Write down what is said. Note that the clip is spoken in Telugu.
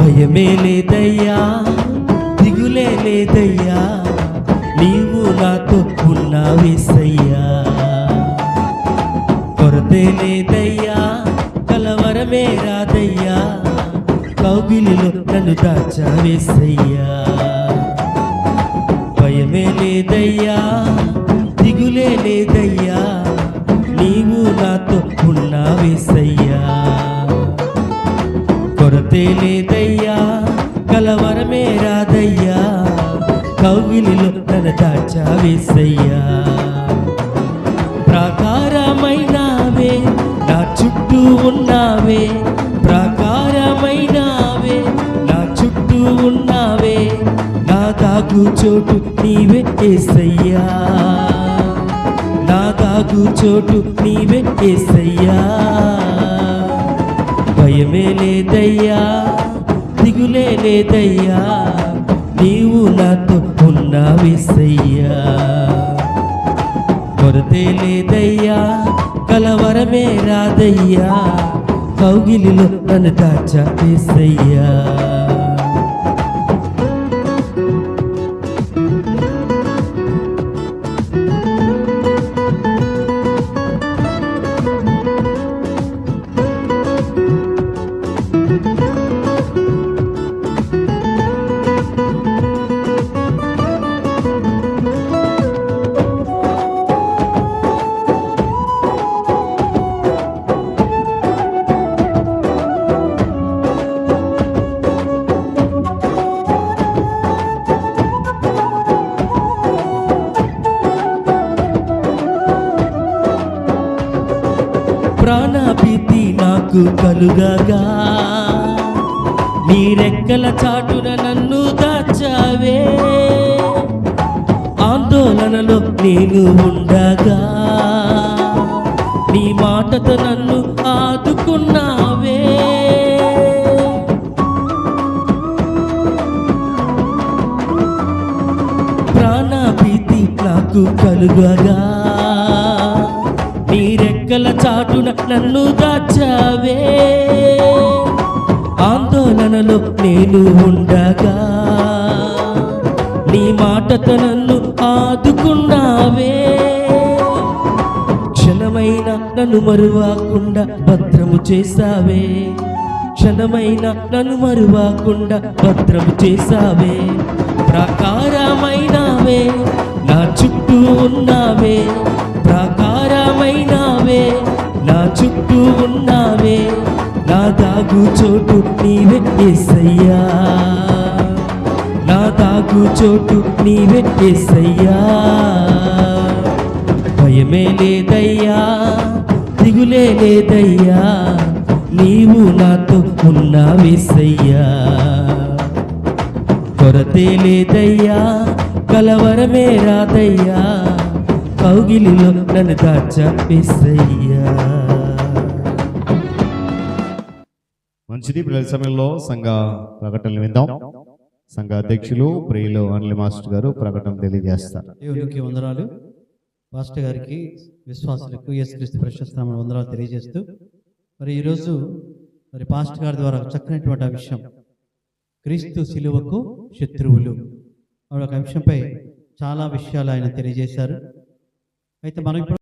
భయమే లేదయ్యా దిగులే లేదయ్యా నీవు నాతో ఉన్నావేసయ్యా కొరతే లేదయ్యా కలవరమే రాదయ్యా కౌగిలిలో నన్ను దాచావేసయ్యా. భయమే లేదయ్యా దిగులే లేదయ్యా వరమే రాదయ్యా కౌగిలిలో నన్ను దాచావేసయ్యా ప్రాకారమైనావే నా చుట్టూ ఉన్నావే. ప్రాకారమైనావే నా చుట్టూ ఉన్నావే. నా దాగు చోటు నీవే ఏసయ్యా. నా దాగు చోటు నీవే ఏసయ్యా. భయమే లేదయ్యా. దిగులే లేదయ్యా నీవు నాతో ఉన్నావేసయ్యా కొరతే లేదయ్యా కలవరమే రాదయ్యా కౌగిలిలో నన్ను దాచాపేసయ్యా ప్రాణభీతి నాకు కలుగగా నీ రెక్కల చాటున నన్ను దాచావే. ఆందోళనలో నేను ఉండగా. నీ మాటతో నన్ను ఆదుకున్నావే. ప్రాణభీతి నాకు కలుగగా రెక్కల చాటున నన్ను దాచావే. ఆందోళనలో నేను ఉండగా నీ మాటత నన్ను ఆదుకున్నావే. క్షణమైన నన్ను మరువాకుండా భద్రము చేసావే క్షణమైన నన్ను మరువాకుండా భద్రము చేసావే ప్రాకారమైనావే నా చుట్టూ ఉన్నావే. ఉన్నావే? నా దాగు చోటు నీవే ఏసయ్యా. నా దాగు చోటు నీవే ఏసయ్యా. భయమే లేదయ్యా దిగులే లేదయ్యా. నీవు నాతో ఉన్నావేసయ్యా కొరతే లేదయ్యా కలవరమే రాదయ్యా. కౌగిలిలో నన్ను దాచపేసయ్యా మంచిది పిల్లల సమయంలో సంఘ ప్రకటనలు విందాం. సంఘ అధ్యక్షులు ప్రియులు అనిల్ మాస్టర్ గారు ప్రకటన తెలియజేస్తారు. దేవునికి వందనాలు. పాస్టర్ గారికి విశ్వాసులకు యేసుక్రీస్తు ప్రశస్తమైన వందనాలు తెలియజేస్తూ మరి ఈరోజు మరి పాస్టర్ గారి ద్వారా చక్కనటువంటి అంశం విషయం. క్రీస్తు శిలువకు శత్రువులు. ఆ ఒక అంశంపై చాలా విషయాలు ఆయన తెలియజేశారు. అయితే మనం ఇప్పుడు